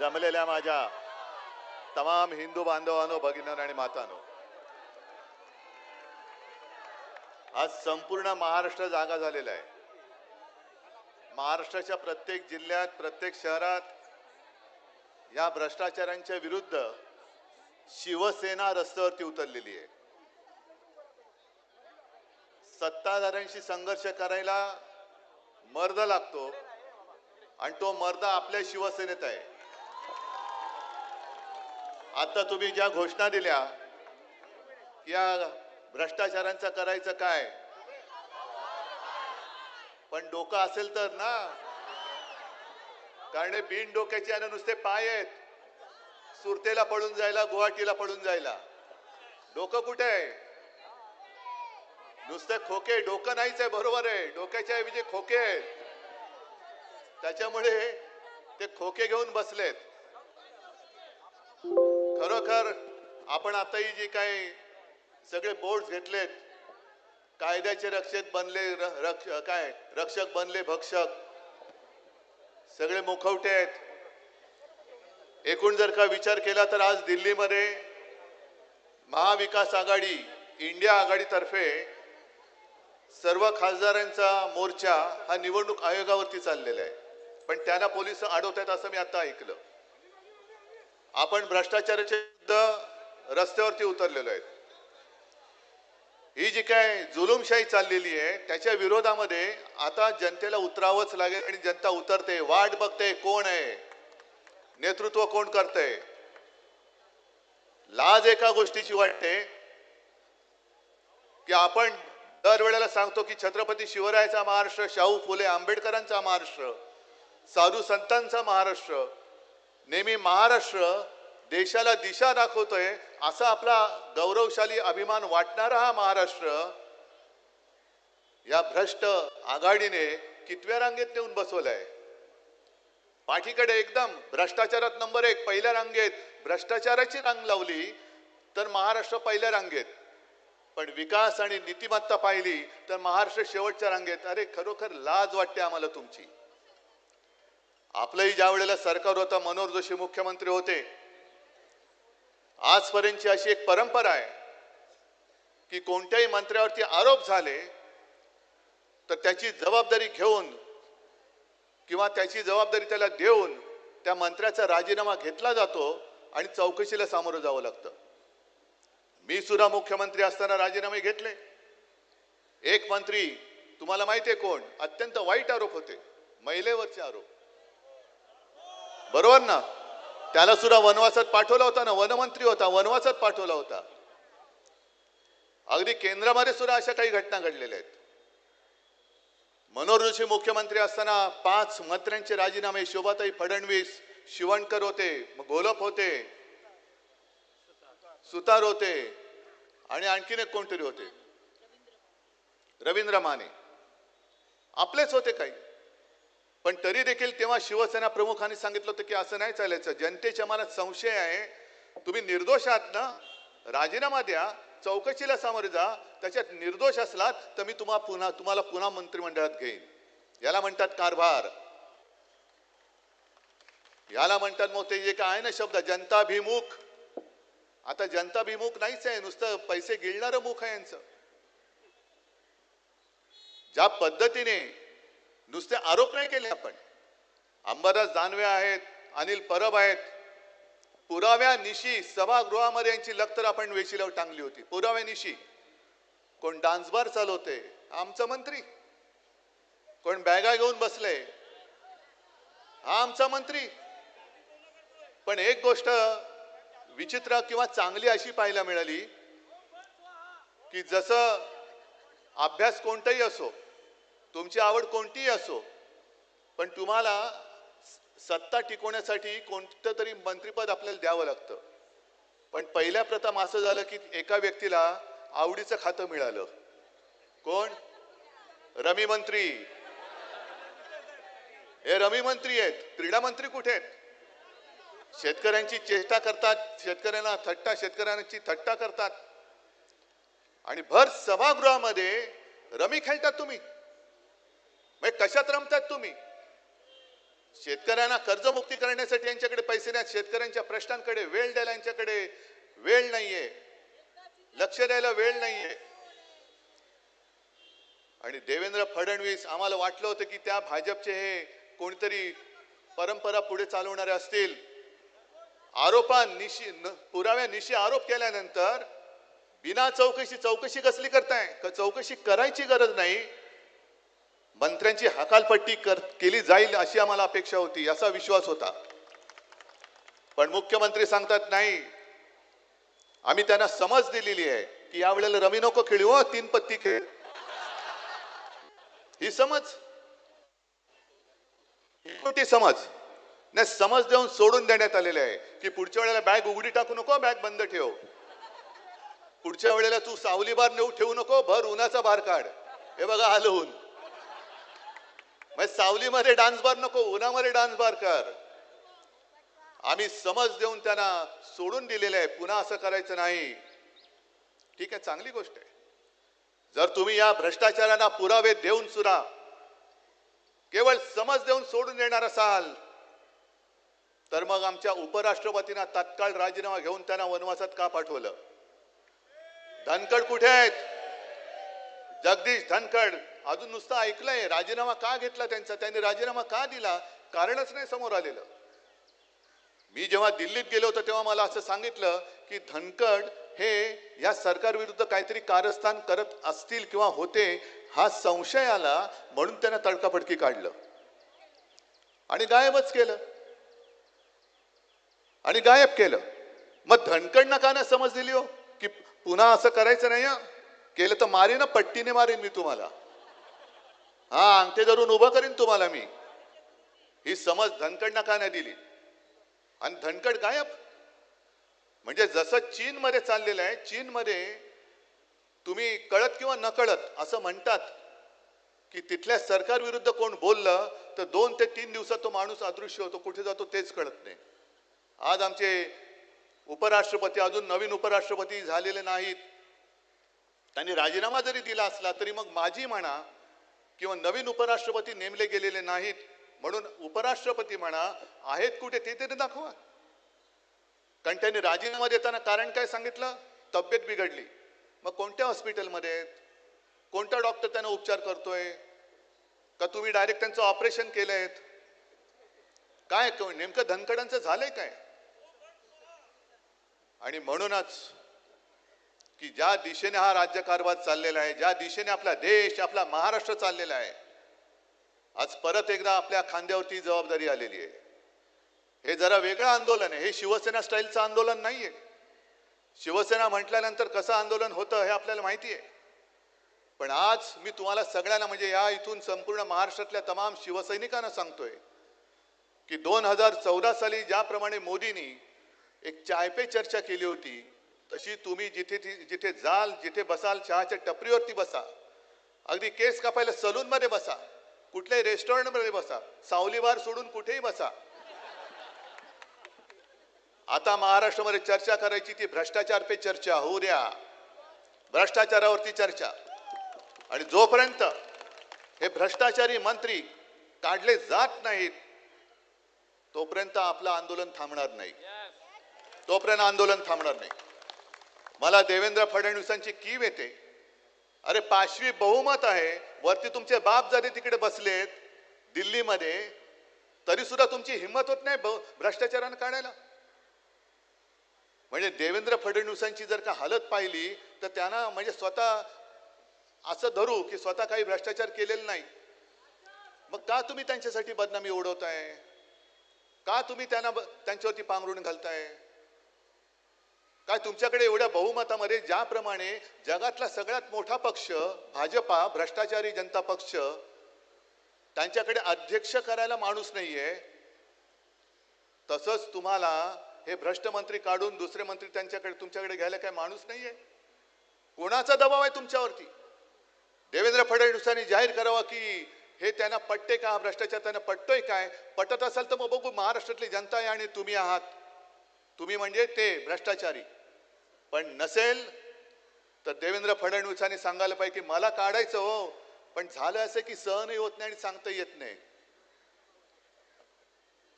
जमलेल्या माझ्या तमाम हिंदू बांधवांनो भगिनींनो आणि मातानो. आज संपूर्ण महाराष्ट्र जागा झालेला आहे. महाराष्ट्राच्या प्रत्येक जिल्ह्यात प्रत्येक शहरात या भ्रष्टाचारांच्या विरुद्ध शिवसेना रस्त्यावरती उतरलेली आहे. सत्ताधाऱ्यांशी संघर्ष करायला मर्द लागतो आणि तो मर्द आपल्या शिवसेनेत आहे. आता तुम्ही ज्या घोषणा दिल्या या भ्रष्टाचारांचं करायचं काय? पण डोकं असेल तर ना. कारण हे बिन डोक्याचे आणि नुसते पाय आहेत. सुरतेला पळून जायला गुवाहाटीला पळून जायला. डोकं कुठे आहे? नुसते खोके डोकं नाहीच आहे बरोबर आहे. डोक्याच्या ऐवजी खोके आहेत. त्याच्यामुळे ते खोके घेऊन बसलेत. खरोखर आपण आताही जे काही सगळे बोर्ड घेतलेत कायद्याचे रक्षक बनले रक्ष काय रक्षक बनले भक्षक सगळे मुखवटे आहेत. एकूण जर का विचार केला तर आज दिल्लीमध्ये महाविकास आघाडी इंडिया आघाडीतर्फे सर्व खासदारांचा मोर्चा हा निवडणूक आयोगावरती चाललेला आहे. पण त्यांना पोलीस अडवत असं मी आता ऐकलं. आपण भ्रष्टाचाराच्या विरुद्ध रस्त्यावरती उतरलेलो आहेत. ही जी काय जुलुमशाही चाललेली आहे त्याच्या विरोधामध्ये आता जनतेला उतरावंच लागेल आणि जनता उतरते. वाट बघते कोण आहे? नेतृत्व कोण करतंय? लाज एका गोष्टीची वाटते की आपण दरवेळेला सांगतो की छत्रपती शिवरायाचा महाराष्ट्र शाहू फुले आंबेडकरांचा महाराष्ट्र साधू संतांचा महाराष्ट्र नेहमी महाराष्ट्र देशाला दिशा दाखवतोय असा आपला गौरवशाली अभिमान वाटणारा हा महाराष्ट्र या भ्रष्ट आघाडीने कितव्या रांगेत नेऊन बसवलाय? पाठीकडे एकदम भ्रष्टाचारात नंबर एक पहिल्या रांगेत भ्रष्टाचाराची रांग लावली तर महाराष्ट्र पहिल्या रांगेत. पण विकास आणि नीतिमत्ता पाहिली तर महाराष्ट्र शेवटच्या रांगेत. अरे खरोखर लाज वाटते आम्हाला तुमची. आपलंही ज्या वेळेला सरकार होतं मनोहर जोशी मुख्यमंत्री होते आजपर्यंतची अशी एक परंपरा आहे की कोणत्याही मंत्र्यावरती आरोप झाले तर त्याची जबाबदारी घेऊन किंवा त्याची जबाबदारी त्याला देऊन त्या मंत्र्याचा राजीनामा घेतला जातो आणि चौकशीला सामोरं जावं लागतं. मी सुद्धा मुख्यमंत्री असताना राजीनामे घेतले. एक मंत्री तुम्हाला माहिती आहे कोण? अत्यंत वाईट आरोप होते महिलेवरचे आरोप. बरोबर ना? त्याला सुद्धा वनवासात पाठवला होता ना? वनमंत्री होता वनवासात पाठवला होता. अगदी केंद्रामध्ये सुद्धा अशा काही घटना घडलेल्या आहेत. मनोहर जोशी मुख्यमंत्री असताना पाच मंत्र्यांचे राजीनामे शोभाताई फडणवीस शिवणकर होते गोलप होते सुतार होते आणि आणखीन एक कोणतरी होते. रवींद्र माने. आपलेच होते काही. पण तरी देखील तेव्हा शिवसेना प्रमुखांनी सांगितलं होतं की असं नाही चालायचं. जनतेच्या मनात संशय आहे. तुम्ही निर्दोष आहात ना? राजीनामा द्या. चौकशीला सामोरे जा. त्याच्यात निर्दोष असलात तर मी तुम्हाला पुन्हा तुम्हाला पुन्हा मंत्रिमंडळात घेईन. याला म्हणतात कारभार. याला म्हणतात मग ते जे काय आहे ना शब्द जनताभिमुख. आता जनताभिमुख नाहीच आहे. नुसतं पैसे गिळणारं मुख आहे यांचं. ज्या पद्धतीने नुसते आरोप नाही केले आपण. अंबादास दानवे आहेत अनिल परब आहेत. पुराव्यानिशी सभागृहामध्ये यांची लखतर आपण वेशीला टांगली होती. पुराव्यानिशी कोण डान्सबार चालवते? आमचा मंत्री. कोण बॅगा घेऊन बसले? हा आमचा मंत्री. पण एक गोष्ट विचित्र किंवा चांगली अशी पाहायला मिळाली की जसं अभ्यास कोणताही असो तुमची आवड कोणतीही असो पण तुम्हाला सत्ता टिकवण्यासाठी कोणतं तरी मंत्रीपद आपल्याला द्यावं लागतं. पण पहिल्या प्रथम असं झालं की एका व्यक्तीला आवडीचं खातं मिळालं. कोण? रमी मंत्री. हे रमी मंत्री आहेत. क्रीडा मंत्री कुठे आहेत? शेतकऱ्यांची चेष्टा करतात शेतकऱ्यांना थट्टा शेतकऱ्यांची थट्टा करतात. आणि भर सभागृहामध्ये रमी खेळतात तुम्ही. म्हणजे कशात रमतात तुम्ही? शेतकऱ्यांना कर्जमुक्ती करण्यासाठी यांच्याकडे पैसे नाहीत. शेतकऱ्यांच्या प्रश्नांकडे वेळ द्यायला यांच्याकडे वेळ नाहीये. लक्ष द्यायला वेळ नाहीये. आणि देवेंद्र फडणवीस आम्हाला वाटलं होतं की त्या भाजपचे हे कोणतरी परंपरा पुढे चालवणारे असतील. आरोपांनिशी निशी न- पुराव्या निशी आरोप केल्यानंतर बिना चौकशी चौकशी कसली करताय? चौकशी करायची गरज नाही. मंत्र्यांची हकालपट्टी कर केली जाईल अशी आम्हाला अपेक्षा होती असा विश्वास होता. पण मुख्यमंत्री सांगतात नाही आम्ही त्यांना समज दिलेली आहे की यावेळेला रमी नको खेळू हो तीन पत्ती खेळ. ही समज. कोणती समज. नाही समज देऊन सोडून देण्यात आलेले आहे की पुढच्या वेळेला बॅग उघडी टाकू नको बॅग बंद ठेव. पुढच्या वेळेला तू सावली बार नेऊ ठेवू नको भर उन्हाचा बार काढ हे बघा आलं ऊन. मग सावलीमध्ये डान्स बार नको उन्हामध्ये डान्स बार कर. आम्ही समज देऊन त्यांना सोडून दिलेलं आहे. पुन्हा असं करायचं नाही. ठीक आहे चांगली गोष्ट आहे. जर तुम्ही या भ्रष्टाचारांना पुरावे देऊन सुद्धा केवळ समज देऊन सोडून देणार असाल तर मग आमच्या उपराष्ट्रपतींना तात्काळ राजीनामा घेऊन त्यांना वनवासात का पाठवलं? धनकड कुठे आहेत? जगदीश धनकड अजून नुसतं ऐकलंय. राजीनामा का घेतला त्यांचा? त्यांनी राजीनामा का दिला? कारणच नाही समोर आलेलं. मी जेव्हा दिल्लीत गेलो होतो तेव्हा मला असं सांगितलं की धनकड हे या सरकारविरुद्ध काहीतरी कारस्थान करत असतील किंवा होते हा संशय आला म्हणून त्यांना तडकाफडकी काढलं. आणि गायबच केलं. आणि गायब केलं. मग धनकडनं का नाही समज दिली हो? की पुन्हा असं करायचं नाही हं? केलं तर मारीन ना पट्टीने मारीन मी तुम्हाला. हा अंगठे धरून उभं करीन तुम्हाला मी. ही समज धनकडनं का नाही दिली. आणि धनकड गायब. म्हणजे जसं चीनमध्ये चाललेलं आहे चीनमध्ये तुम्ही कळत किंवा नकळत असं म्हणतात की तिथल्या सरकार विरुद्ध कोण बोललं तर दोन ते तीन दिवसात तो माणूस अदृश्य होतो. कुठे जातो तेच कळत नाही. आज आमचे उपराष्ट्रपती अजून नवीन उपराष्ट्रपती झालेले नाहीत. त्यांनी राजीनामा जरी दिला असला तरी मग माझी म्हणा किंवा नवीन उपराष्ट्रपती नेमले गेलेले नाहीत म्हणून उपराष्ट्रपती म्हणा आहेत कुठे ते तरी दाखवा. कारण त्यांनी राजीनामा देताना कारण काय सांगितलं? तब्येत बिघडली. मग कोणत्या हॉस्पिटलमध्ये आहेत? कोणता डॉक्टर त्यांना उपचार करतोय? का तुम्ही डायरेक्ट त्यांचं ऑपरेशन केलंय? काय नेमकं धनकडांचं झालंय काय? आणि म्हणूनच की ज्या दिशेने हा राज्यकारभार चाललेला आहे ज्या दिशेने आपला देश आपला महाराष्ट्र चाललेला आहे आज परत एकदा आपल्या खांद्यावरती जबाबदारी आलेली आहे. हे जरा वेगळं आंदोलन आहे. हे शिवसेना स्टाईलचं आंदोलन नाहीये. शिवसेना म्हटल्यानंतर कसं आंदोलन होतं हे आपल्याला माहिती आहे. पण आज मी तुम्हाला सगळ्यांना म्हणजे या इथून संपूर्ण महाराष्ट्रातल्या तमाम शिवसैनिकांना सांगतोय की दोन हजार चौदा साली ज्याप्रमाणे मोदींनी एक चायपे चर्चा केली होती तशी तुम्ही जिथे जिथे जाल जिथे बसाल चहाच्या टपरीवरती बसा. अगदी केस कापायला सलून मध्ये बसा. कुठल्याही रेस्टॉरंटमध्ये बसा. सावली बार सोडून कुठेही बसा. आता महाराष्ट्रामध्ये चर्चा करायची ती भ्रष्टाचार पे चर्चा. होऊ द्या. भ्रष्टाचारावरती चर्चा. आणि जोपर्यंत हे भ्रष्टाचारी मंत्री काढले जात नाहीत तोपर्यंत आपलं आंदोलन थांबणार नाही. तोपर्यंत आंदोलन थांबणार नाही. मला देवेंद्र फडणवीसांची कीव येते. अरे पाचवी बहुमत आहे. वरती तुमचे बाप जरी तिकडे बसलेत दिल्लीमध्ये तरी सुद्धा तुमची हिंमत होत नाही भ्रष्टाचारानं काढायला. म्हणजे देवेंद्र फडणवीसांची जर का हालत पाहिली तर त्यांना म्हणजे स्वतः असं धरू की स्वतः काही भ्रष्टाचार केलेला नाही. मग का तुम्ही त्यांच्यासाठी बदनामी ओढवताय? का तुम्ही त्यांना ब- त्यांच्यावरती पांघरून घालताय? काय तुमच्याकडे एवढ्या बहुमतामध्ये ज्याप्रमाणे जगातला सगळ्यात मोठा पक्ष भाजपा भ्रष्टाचारी जनता पक्ष त्यांच्याकडे अध्यक्ष करायला माणूस नाहीये. तसंच तुम्हाला हे भ्रष्ट मंत्री काढून दुसरे मंत्री त्यांच्याकडे तुमच्याकडे घ्यायला काय माणूस नाहीये? कोणाचा दबाव आहे तुमच्यावरती? देवेंद्र फडणवीसांनी जाहीर करावा की हे त्यांना पटते का? भ्रष्टाचार त्यांना पटतोय काय? पटत असाल तर मग बघू महाराष्ट्रातली जनता आहे आणि तुम्ही आहात. तुम्ही म्हणजे ते भ्रष्टाचारी. पण नसेल तर देवेंद्र फडणवीसांनी सांगायला पाहिजे की मला काढायचं हो पण झालं असं की सहनही होत नाही आणि सांगता येत नाही.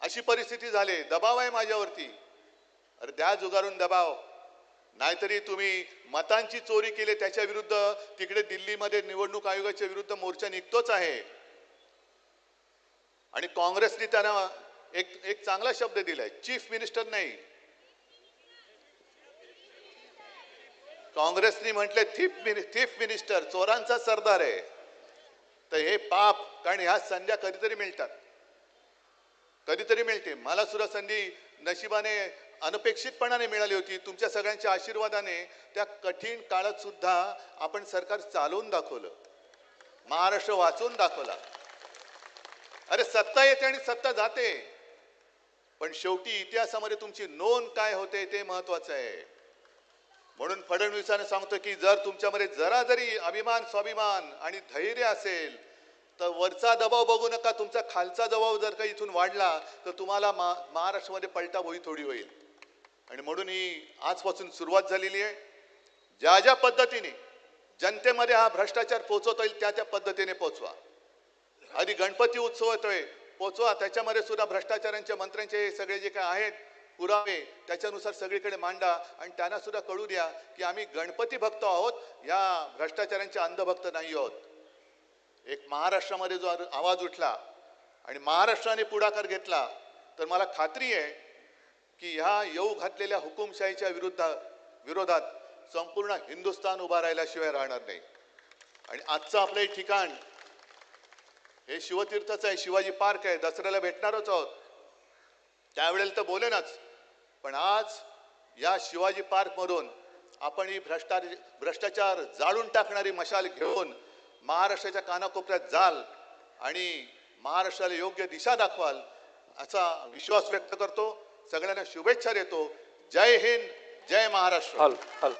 अशी परिस्थिती झाली. दबाव आहे माझ्यावरती. अरे द्या जुगारून दबाव. नाहीतरी तुम्ही मतांची चोरी केली त्याच्या विरुद्ध तिकडे दिल्लीमध्ये निवडणूक आयोगाच्या विरुद्ध मोर्चा निघतोच आहे. आणि काँग्रेसने त्यांना एक एक चांगला शब्द दिलाय. चीफ मिनिस्टर नाही. काँग्रेसने म्हटले थीफ थिफ मिनिस्टर चोरांचा सरदार आहे. तर हे पाप कारण ह्या संध्या कधीतरी मिळतात. कधीतरी मिळते. मला सुद्धा संधी नशिबाने अनपेक्षितपणाने मिळाली होती. तुमच्या सगळ्यांच्या आशीर्वादाने त्या कठीण काळात सुद्धा आपण सरकार चालवून दाखवलं. महाराष्ट्र वाचवून दाखवला. अरे सत्ता येते आणि सत्ता जाते. पण शेवटी इतिहासामध्ये तुमची नोंद काय होते ते महत्वाचं आहे. म्हणून फडणवीसाने सांगतो की जर तुमच्यामध्ये जरा जरी अभिमान स्वाभिमान आणि धैर्य असेल तर वरचा दबाव बघू नका. तुमचा खालचा दबाव जर का इथून वाढला तर तुम्हाला मा महाराष्ट्रामध्ये पलटा भोई थोडी होईल. आणि म्हणून ही आजपासून सुरुवात झालेली आहे. ज्या ज्या पद्धतीने जनतेमध्ये हा भ्रष्टाचार पोचवता येईल त्या त्या पद्धतीने पोचवा. आधी गणपती उत्सव येतोय पोचवा. त्याच्यामध्ये सुद्धा भ्रष्टाचारांच्या मंत्र्यांचे हे सगळे जे काय आहेत पुरावे त्याच्यानुसार सगळीकडे मांडा आणि त्यांना सुद्धा कळू द्या की आम्ही गणपती भक्त आहोत या भ्रष्टाचारांचे अंधभक्त नाही आहोत. एक महाराष्ट्रामध्ये जो आवाज उठला आणि महाराष्ट्राने पुढाकार घेतला तर मला खात्री आहे की ह्या येऊ घातलेल्या हुकुमशाहीच्या विरुद्ध विरोधात संपूर्ण हिंदुस्थान उभा राहिल्याशिवाय राहणार नाही. आणि आजचं आपलं हे ठिकाण हे शिवतीर्थचं आहे शिवाजी पार्क आहे दसऱ्याला भेटणारच आहोत. त्यावेळेला तर बोलेनच. पण आज या शिवाजी पार्कमधून आपण ही भ्रष्टाचार भ्रष्टाचार जाळून टाकणारी मशाल घेऊन महाराष्ट्राच्या कानाकोपऱ्यात जाल आणि महाराष्ट्राला योग्य दिशा दाखवाल असा विश्वास व्यक्त करतो. सगळ्यांना शुभेच्छा देतो. जय हिंद जय महाराष्ट्र. हल हल.